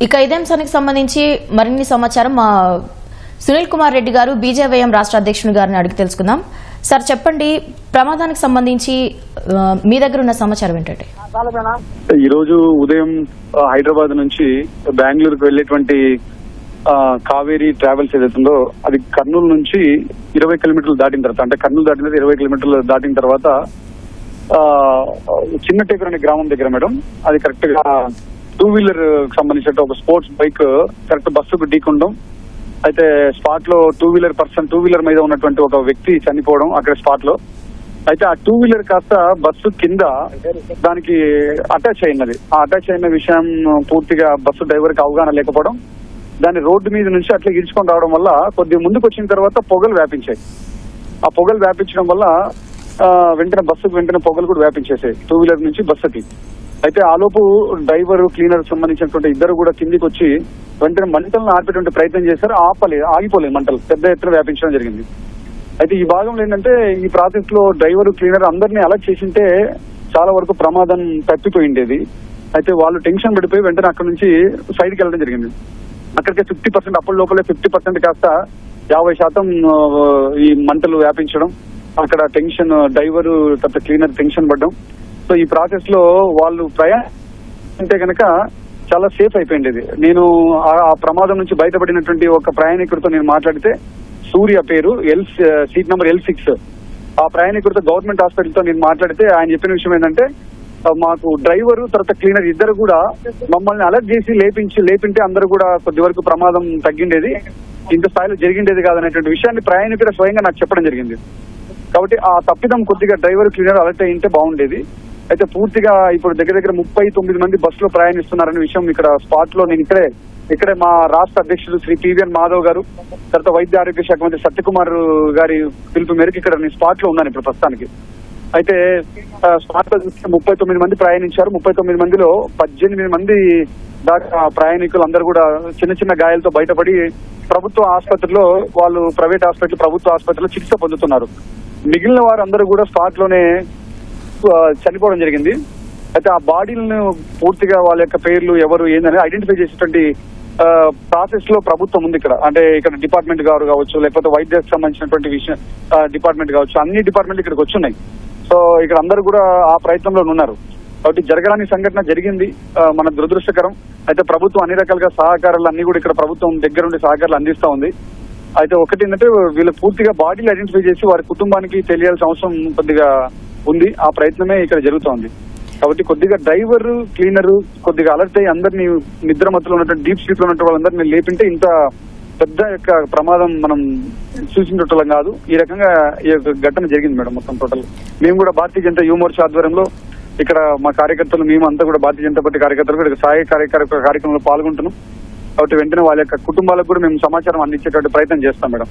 ఇక ఇదే అంశానికి సంబంధించి మరిన్ని సమాచారం మా సునీల్ కుమార్ రెడ్డి గారు బీజేవైఎం రాష్ట్ర అధ్యక్షుని గారిని అడిగి తెలుసుకుందాం. సార్ చెప్పండి ప్రమాదానికి సంబంధించి మీ దగ్గర ఉన్న సమాచారం ఏంటంటే? ఈ రోజు ఉదయం హైదరాబాద్ నుంచి బెంగళూరుకు వెళ్ళేటువంటి కావేరీ ట్రావెల్స్ ఏదైతుందో అది కర్నూలు నుంచి ఇరవై కిలోమీటర్లు దాటిన తర్వాత అంటే కర్నూలు దాటిన ఇరవై కిలోమీటర్లు దాటిన తర్వాత చిన్న టేకర్ అనే గ్రామం దగ్గర మేడం అది కరెక్ట్గా టూ వీలర్ సంబంధించిన ఒక స్పోర్ట్స్ బైక్ కరెక్ట్ బస్సుకు ఢీకుండం. అయితే స్పాట్లో two wheeler person two wheeler మీద ఉన్నటువంటి ఒక వ్యక్తి చనిపోవడం అక్కడ స్పాట్లో అయితే ఆ టూ వీలర్ కాస్త బస్సు కింద దానికి అటాచ్ అయినది. ఆ అటాచ్ అయిన విషయం పూర్తిగా బస్సు డ్రైవర్కి అవగాహన లేకపోవడం దాన్ని రోడ్డు మీద నుంచి అట్లా ఇడుచుకొని రావడం వల్ల కొద్దిగా ముందుకు వచ్చిన తర్వాత పొగలు వ్యాపించాయి. ఆ పొగలు వ్యాపించడం వల్ల వెంటనే బస్సుకు వెంటనే పొగలు కూడా వ్యాపించేసాయి. టూ వీలర్ నుంచి బస్సుకి అయితే ఆలోపు డ్రైవర్ క్లీనర్ సంబంధించినటువంటి ఇద్దరు కూడా కిందికి వచ్చి వెంటనే మంటలను ఆర్పేటువంటి ప్రయత్నం చేశారు. ఆపలేదు ఆగిపోలేదు మంటలు. పెద్ద ఎత్తున వ్యాపించడం జరిగింది. అయితే ఈ భాగంలో ఏంటంటే ఈ ప్రాసెస్లో డ్రైవర్ క్లీనర్ అందరినీ అలర్ట్ చేసింటే చాలా వరకు ప్రమాదం తప్పిపోయిండేది. అయితే వాళ్ళు టెన్షన్ పడిపోయి వెంటనే అక్కడ నుంచి సైడ్కి వెళ్ళడం జరిగింది. అక్కడికి ఫిఫ్టీ పర్సెంట్ అప్పటి లోపలే ఫిఫ్టీ పర్సెంట్ కాస్త యాభై శాతం ఈ మంటలు వ్యాపించడం అక్కడ టెన్షన్ డ్రైవర్ తర్వాత క్లీనర్ టెన్షన్ పడ్డం సో ఈ ప్రాసెస్లో వాళ్ళు ప్రయాణ అంటే కనుక చాలా సేఫ్ అయిపోయింది ఇది నేను ఆ- ప్రమాదం నుంచి బయటపడినటువంటి ఒక ప్రయాణికుడితో నేను మాట్లాడితే సూర్య పేరు L seat number L six ఆ ప్రయాణికుడితో గవర్నమెంట్ హాస్పిటల్తో నేను మాట్లాడితే ఆయన చెప్పిన విషయం ఏంటంటే మాకు డ్రైవర్ తర్వాత క్లీనర్ ఇద్దరు కూడా మమ్మల్ని అలర్ట్ చేసి లేపించి లేపింటే అందరూ కూడా కొద్ది వరకు ప్రమాదం తగ్గిండేది. ఇంత స్థాయిలో జరిగిండేది కాదనేటువంటి విషయాన్ని ప్రయాణికుడు స్వయంగా నాకు చెప్పడం జరిగింది. కాబట్టి ఆ తప్పిదం కొద్దిగా డ్రైవర్ క్లీనర్ అలర్ట్ అయింటే బాగుండేది. అయితే పూర్తిగా ఇప్పుడు దగ్గర దగ్గర ముప్పై తొమ్మిది మంది బస్సులో ప్రయాణిస్తున్నారనే విషయం ఇక్కడ స్పాట్లో నేను ఇక్కడే ఇక్కడే మా రాష్ట్ర అధ్యక్షుడు శ్రీ పివిఎన్ మాధవ్ గారు తర్వాత వైద్య ఆరోగ్య శాఖ మంత్రి సత్యకుమార్ గారి పిలుపు మేరకు ఇక్కడ నేను స్పాట్లో ఉన్నాను ఇప్పుడు ప్రస్తుతానికి. అయితే స్పాట్లో చూస్తే ముప్పై తొమ్మిది మంది ప్రయాణించారు. ముప్పై తొమ్మిది మందిలో పద్దెనిమిది మంది దాకా ప్రయాణికులు అందరూ కూడా చిన్న చిన్న గాయాలతో బయటపడి ప్రభుత్వ ఆసుపత్రిలో వాళ్ళు ప్రైవేట్ హాస్పిటల్ ప్రభుత్వ ఆసుపత్రిలో చికిత్స పొందుతున్నారు. మిగిలిన వారందరూ కూడా స్పాట్లోనే చనిపోవడం జరిగింది. అయితే ఆ బాడీలను పూర్తిగా వాళ్ళ యొక్క పేర్లు ఎవరు ఏందని ఐడెంటిఫై చేసేటువంటి ప్రాసెస్లో ప్రభుత్వం ఉంది ఇక్కడ. అంటే ఇక్కడ డిపార్ట్మెంట్ గారు కావచ్చు లేకపోతే వైద్యకు సంబంధించినటువంటి విషయం డిపార్ట్మెంట్ కావచ్చు అన్ని డిపార్ట్మెంట్ ఇక్కడికి వచ్చున్నాయి సో ఇక్కడ అందరూ కూడా ఆ ప్రయత్నంలో ఉన్నారు. కాబట్టి జరగరాని సంఘటన జరిగింది మన దురదృష్టకరం. అయితే ప్రభుత్వం అన్ని రకాలుగా సహకారాలు అన్ని కూడా ఇక్కడ ప్రభుత్వం దగ్గర ఉండి సహకారాలు అందిస్తా ఉంది. అయితే ఒకటి ఏంటంటే వీళ్ళు పూర్తిగా బాడీలు ఐడెంటిఫై చేసి వారి కుటుంబానికి తెలియాల్సిన అవసరం కొద్దిగా ఉంది. ఆ ప్రయత్నమే ఇక్కడ జరుగుతోంది. కాబట్టి కొద్దిగా డ్రైవర్ క్లీనర్ కొద్దిగా అలర్ట్ అయ్యి అందరినీ నిద్ర మత్తులో ఉన్నటువంటి డీప్ స్లీప్లో ఉన్నటువంటి వాళ్ళందరినీ లేపింటే ఇంత పెద్ద యొక్క ప్రమాదం మనం సూచించటం కాదు. ఈ రకంగా ఈ యొక్క ఘటన జరిగింది మేడం మొత్తం టోటల్. మేము కూడా భారతీయ జనతా యువమోర్చా ఆధ్వర్యంలో ఇక్కడ మా కార్యకర్తలు మేము అంతా కూడా భారతీయ జనతా పార్టీ కార్యకర్తలు కూడా ఇక్కడ సహాయ కార్యక్రమ కార్యక్రమంలో పాల్గొంటున్నాం. కాబట్టి వెంటనే వాళ్ళ యొక్క కుటుంబాలకు కూడా మేము సమాచారం అందించేటువంటి ప్రయత్నం చేస్తాం మేడం.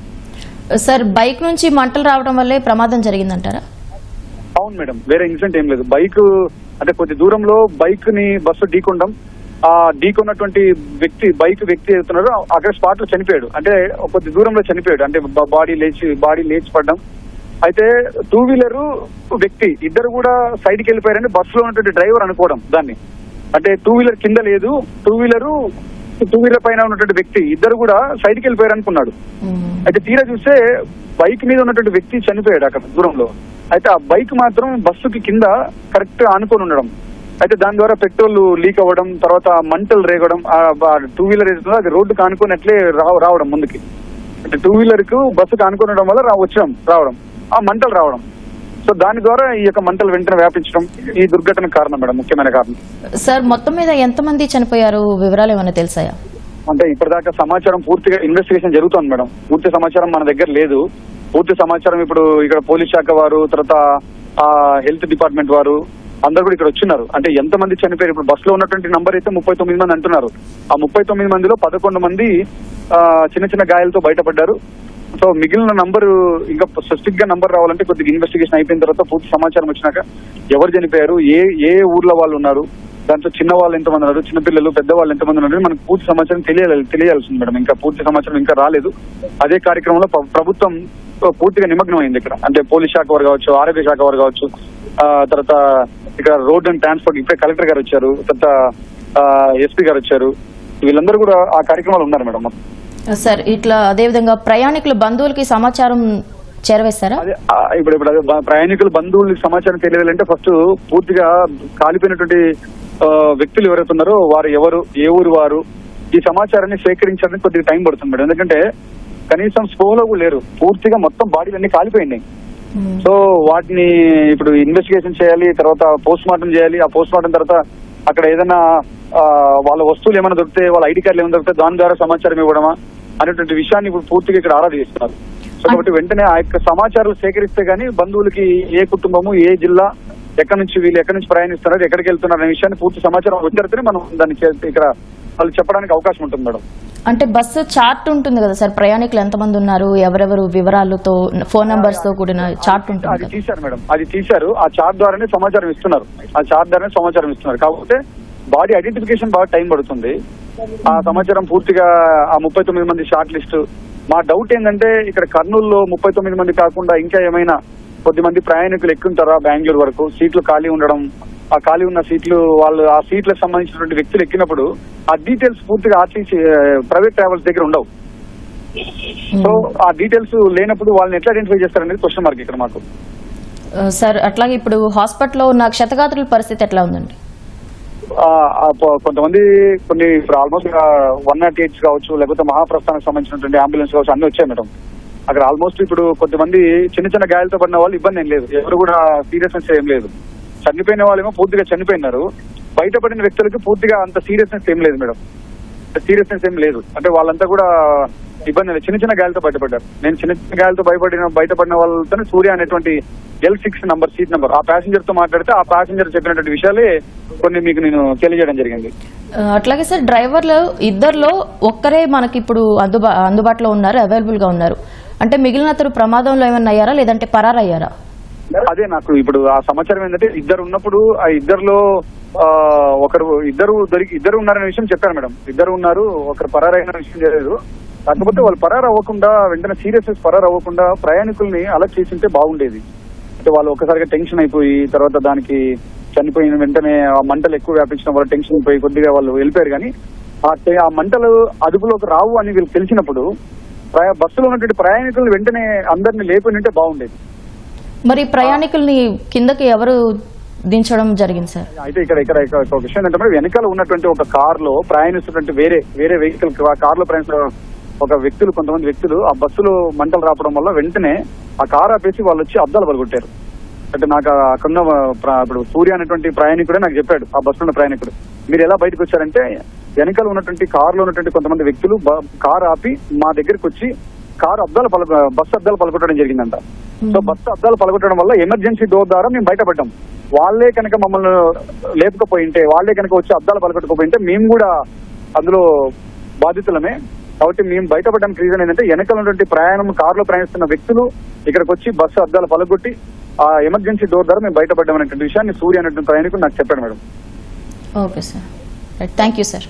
సార్ బైక్ నుంచి మంటలు రావడం వల్లే ప్రమాదం జరిగిందంటారా? అవును మేడం వేరే ఇన్సిడెంట్ ఏం లేదు. బైక్ అంటే కొద్ది దూరంలో బైక్ని బస్సు ఢీకొనడం ఆ ఢీకొన్నటువంటి వ్యక్తి బైక్ వ్యక్తి అవుతున్నాడు అక్కడ స్పాట్లో చనిపోయాడు. అంటే కొద్ది దూరంలో చనిపోయాడు. అంటే బాడీ లేచి బాడీ లేచి పడడం. అయితే టూ వీలర్ వ్యక్తి ఇద్దరు కూడా సైడ్కి వెళ్ళిపోయారని బస్సులో ఉన్నటువంటి డ్రైవర్ అనుకోవడం దాన్ని. అంటే టూ వీలర్ కింద లేదు. టూ వీలర్ టూ వీలర్ పైన ఉన్నటువంటి వ్యక్తి ఇద్దరు కూడా సైడ్కి వెళ్ళిపోయారు అనుకున్నాడు. అయితే తీరా చూస్తే బైక్ మీద ఉన్నటువంటి వ్యక్తి చనిపోయాడు అక్కడ దూరంలో. అయితే ఆ బైక్ మాత్రం బస్సుకి కింద కరెక్ట్ ఆనుకొని ఉండడం. అయితే దాని ద్వారా పెట్రోల్ లీక్ అవ్వడం తర్వాత మంటలు రేగడం టూ వీలర్ ఏదైతుందో అది రోడ్డుకి ఆనుకొని అట్లే రావ- రావడం ముందుకి. అంటే టూ వీలర్కు బస్సుకు ఆనుకొని ఉండడం వల్ల వచ్చడం రావడం. ఆ మంటలు రావడం. సో దాని ద్వారా ఈ యొక్క మంటలు వెంటనే వ్యాపించడం ఈ దుర్ఘటన కారణం మేడం ముఖ్యమైన కారణం. సార్ మొత్తం మీద ఎంతమంది చనిపోయారు? వివరాలు ఏమైనా తెలుసాయా? అంటే ఇప్పటిదాకా సమాచారం పూర్తిగా ఇన్వెస్టిగేషన్ జరుగుతోంది మేడం. పూర్తి సమాచారం మన దగ్గర లేదు. పూర్తి సమాచారం ఇప్పుడు ఇక్కడ పోలీస్ శాఖ వారు తర్వాత ఆ హెల్త్ డిపార్ట్మెంట్ వారు అందరు కూడా ఇక్కడ వచ్చిన్నారు అంటే ఎంత మంది చనిపోయారు? ఇప్పుడు బస్లో ఉన్నటువంటి నంబర్ అయితే ముప్పై తొమ్మిది మంది అంటున్నారు. ఆ ముప్పై తొమ్మిది మందిలో పదకొండు మంది చిన్న చిన్న గాయాలతో బయటపడ్డారు. సో మిగిలిన నంబరు ఇంకా స్పెసిఫిక్గా నంబర్ రావాలంటే కొద్దిగా ఇన్వెస్టిగేషన్ అయిపోయిన తర్వాత పూర్తి సమాచారం వచ్చినాక ఎవరు చనిపోయారు ఏ ఏ ఊర్లో వాళ్ళు ఉన్నారు దాంట్లో చిన్న వాళ్ళు ఎంతమంది ఉన్నారు చిన్నపిల్లలు పెద్దవాళ్ళు ఎంతమంది ఉన్నారు మనకు పూర్తి సమాచారం తెలియాలి తెలియాల్సింది మేడం. ఇంకా పూర్తి సమాచారం ఇంకా రాలేదు. అదే కార్యక్రమంలో ప్ర- ప్రభుత్వం పూర్తిగా నిమగ్నం అయింది ఇక్కడ. అంటే పోలీస్ శాఖ వారు కావచ్చు ఆరోగ్య శాఖ వారు కావచ్చు ఆ, తర్వాత ఇక్కడ రోడ్ అండ్ ట్రాన్స్పోర్ట్ ఇప్పుడే కలెక్టర్ గారు వచ్చారు తర్వాత ఎస్పీ గారు వచ్చారు. వీళ్ళందరూ కూడా ఆ కార్యక్రమాలు ఉన్నారు మేడం. సార్ ఇట్లా అదేవిధంగా ప్రయాణికుల బంధువులకి సమాచారం చేరవేస్తారా? ఇప్పుడు ఇప్పుడు ప్రయాణికులు బంధువులకి సమాచారం తెలియాలంటే ఫస్ట్ పూర్తిగా కాలిపోయినటువంటి వ్యక్తులు ఎవరైతే ఉన్నారో వారు ఎవరు ఏ ఊరు వారు ఈ సమాచారాన్ని సేకరించడానికి కొద్దిగా టైం పడుతుంది మేడం. ఎందుకంటే కనీసం స్పోలో కూడా లేరు. పూర్తిగా మొత్తం బాడీలు అన్ని కాలిపోయినాయి. మ్మ్. సో వాటిని ఇప్పుడు ఇన్వెస్టిగేషన్ చేయాలి తర్వాత పోస్ట్ మార్టం చేయాలి. ఆ పోస్ట్ మార్టం తర్వాత అక్కడ ఏదైనా వాళ్ళ వస్తువులు ఏమైనా దొరికితే వాళ్ళ ఐడి కార్డులు ఏమైనా దొరికితే దాని ద్వారా సమాచారం ఇవ్వడమా అనేటువంటి విషయాన్ని ఇప్పుడు పూర్తిగా ఇక్కడ ఆరా చేస్తున్నారు సో కాబట్టి వెంటనే ఆ యొక్క సమాచారాలు సేకరిస్తే గానీ బంధువులకి ఏ కుటుంబము ఏ జిల్లా ఎక్కడి నుంచి వీళ్ళు ఎక్కడి నుంచి ప్రయాణిస్తున్నారు ఎక్కడికి వెళ్తున్నారు అనే విషయాన్ని పూర్తి సమాచారం వచ్చితేనే మనం దాన్ని ఇక్కడ వాళ్ళు చెప్పడానికి అవకాశం ఉంటుంది మేడం. అంటే బస్సు చార్ట్ ఉంటుంది కదా సార్? ప్రయాణికులు ఎంతమంది ఉన్నారు? ఎవరెవరు వివరాలతో ఫోన్ నంబర్స్తో కూడిన చార్ట్ ఉంటుంది అది తీశారు మేడం. అది తీశారు. ఆ చార్ట్ ద్వారానే సమాచారం ఇస్తున్నారు. ఆ చార్ట్ ద్వారానే సమాచారం ఇస్తున్నారు. కాకపోతే బాడీ ఐడెంటిఫికేషన్ బాగా టైం పడుతుంది. ఆ సమాచారం పూర్తిగా ఆ ముప్పై తొమ్మిది మంది షార్ట్ లిస్ట్. మా డౌట్ ఏంటంటే ఇక్కడ కర్నూలులో ముప్పై తొమ్మిది మంది కాకుండా ఇంకా ఏమైనా కొద్ది మంది ప్రయాణికులు ఎక్కుంటారా బెంగళూరు వరకు. సీట్లు ఖాళీ ఉండడం ఆ ఖాళీ ఉన్న సీట్లు వాళ్ళు ఆ సీట్లకు సంబంధించినటువంటి వ్యక్తులు ఎక్కినప్పుడు ఆ డీటెయిల్స్ పూర్తిగా ఆర్టీసీ ప్రైవేట్ ట్రావెల్స్ దగ్గర ఉండవు. సో ఆ డీటెయిల్స్ లేనప్పుడు వాళ్ళని ఎట్లా ఐడెంటిఫై చేస్తారనేది క్వశ్చన్ మార్క్ ఇక్కడ మాకు. సార్ అట్లాగే ఇప్పుడు హాస్పిటల్లో ఉన్న క్షతగాత్రుల పరిస్థితి ఎట్లా ఉందండి? కొంతమంది కొన్ని ఇప్పుడు ఆల్మోస్ట్ వన్ నాట్ ఎయిట్స్ కావచ్చు లేకపోతే మహాప్రస్థానికి సంబంధించినటువంటి అంబులెన్స్ కావచ్చు అన్ని వచ్చాయి మేడం. అక్కడ ఆల్మోస్ట్ ఇప్పుడు కొంతమంది చిన్న చిన్న గాయాలతో పడిన వాళ్ళు ఇబ్బంది ఏం లేదు. ఎవరు కూడా సీరియస్నెస్ ఏం లేదు. చనిపోయిన వాళ్ళేమో పూర్తిగా చనిపోయినారు. బయటపడిన వ్యక్తులకి పూర్తిగా అంత సీరియస్నెస్ ఏం లేదు మేడం. సీరియస్నెస్ ఏం లేదు. అంటే వాళ్ళంతా కూడా ఇబ్బంది లేదు. చిన్న చిన్న గాయాలతో బయటపడ్డారు. నేను చిన్న చిన్న గాయాలతో భయపడిన బయటపడిన వాళ్ళతో సూర్య అనేటువంటి L six number seat number ఆ ప్యాసింజర్తో మాట్లాడితే ఆ ప్యాసింజర్ చెప్పినటువంటి విషయాలే కొన్ని మీకు నేను తెలియజేయడం జరిగింది. అట్లాగే సార్ డ్రైవర్లు ఇద్దరులో ఒక్కరే మనకి ఇప్పుడు అందుబా అందుబాటులో ఉన్నారు అవైలబుల్గా ఉన్నారు. అంటే మిగిలిన అతను ప్రమాదంలో ఏమన్నా అయ్యారా? లేదంటే పరారయ్యారా? అదే నాకు ఇప్పుడు ఆ సమాచారం ఏంటంటే ఇద్దరు ఉన్నప్పుడు ఆ ఇద్దరులో ఆ, ఒకరు ఇద్దరు దొరికి ఇద్దరు ఉన్నారనే విషయం చెప్పారు మేడం. ఇద్దరు ఉన్నారు ఒకరు పరారైన విషయం తెలియదు కాకపోతే వాళ్ళు పరారు అవ్వకుండా వెంటనే సీరియస్నెస్ పరారు అవ్వకుండా ప్రయాణికుల్ని అలర్ట్ చేసింటే బాగుండేది. అంటే వాళ్ళు ఒకసారిగా టెన్షన్ అయిపోయి తర్వాత దానికి చనిపోయిన వెంటనే ఆ మంటలు ఎక్కువ వ్యాపించడం వల్ల టెన్షన్ అయిపోయి కొద్దిగా వాళ్ళు వెళ్ళిపోయారు. కానీ ఆ మంటలు అదుపులోకి రావు అని వీళ్ళకి తెలిసినప్పుడు బస్సులో ఉన్నటువంటి ప్రయాణికులను వెంటనే అందరిని లేపి ఉంటే బాగుండేది. మరి ప్రయాణికుల్ని కిందకి ఎవరు దించడం జరిగింది సార్? అయితే ఇక్కడ ఇక్కడ ఒక విషయం ఏంటంటే వెనకాల ఉన్నటువంటి ఒక కార్లో ప్రయాణిస్తున్నటువంటి వేరే వేరే వెహికల్ ఆ కార్లో ప్రయాణిస్తున్న ఒక వ్యక్తులు కొంతమంది వ్యక్తులు ఆ బస్సులో మంటలు రావడం వల్ల వెంటనే ఆ కార్ ఆపేసి వాళ్ళు వచ్చి అద్దాలు పలుకొట్టారు అంటే నాకు అక్కడ ఇప్పుడు సూర్య అనేటువంటి ప్రయాణికుడే నాకు చెప్పాడు ఆ బస్సులో ప్రయాణికుడు. మీరు ఎలా బయటకు వచ్చారంటే వెనకాల ఉన్నటువంటి కార్లో ఉన్నటువంటి కొంతమంది వ్యక్తులు కార్ ఆపి మా దగ్గరికి వచ్చి కారు అద్దాలు పల బస్సు అద్దాలు పలగొట్టడం జరిగిందంట. సో బస్సు అద్దాలు పలగొట్టడం వల్ల ఎమర్జెన్సీ డోర్ ద్వారా మేము బయటపడ్డాం. వాళ్ళే కనుక మమ్మల్ని లేపకపోయింటే వాళ్ళే కనుక వచ్చి అద్దాలు పలగొట్టకపోయింటే మేము కూడా అందులో బాధితులమే. కాబట్టి మేము బయటపడడానికి రీజన్ ఏంటంటే వెనకాల ఉన్నటువంటి ప్రయాణం కారులో ప్రయాణిస్తున్న వ్యక్తులు ఇక్కడికి వచ్చి బస్సు అద్దాలు పలగొట్టి ఆ ఎమర్జెన్సీ డోర్ ద్వారా మేము బయటపడ్డాం అనేటువంటి విషయాన్ని సూర్య అనేటువంటి ప్రయాణికుడు నాకు చెప్పాడు madam. Okay sir. Thank you sir.